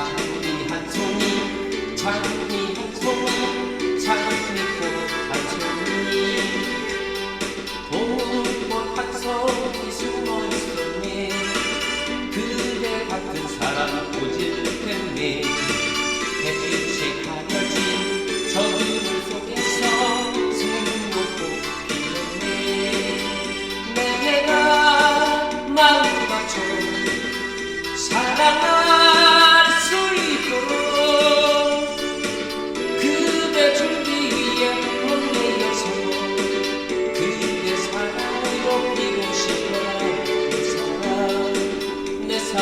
장미 한 송이 장미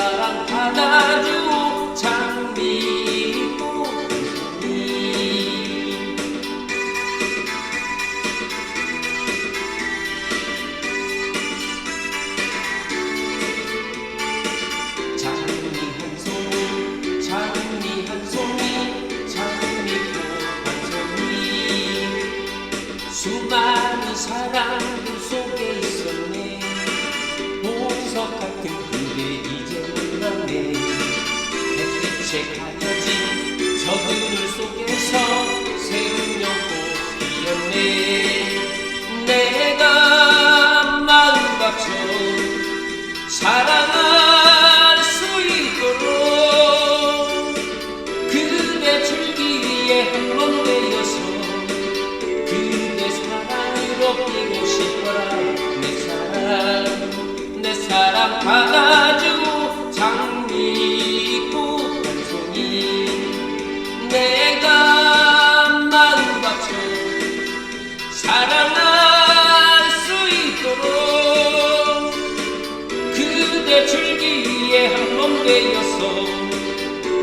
사랑 받, 아주 장미 꽃이 장미 한 송이 장미 한 송이 장미 꽃한 송이. 수많은 사랑 속에 있어. 저 그늘 속에서 연꽃 피었네 내가 마음 바쳐 사랑할 수 있도록 그대 줄기 위에 한번 되어서 그대 사랑으로 피고 싶어라 내 사랑 내 사랑 받아 되어서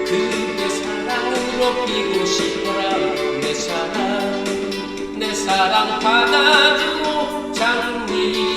그대 사랑으로 피고 싶어라. 내 사랑 내 사랑 받아주고 장미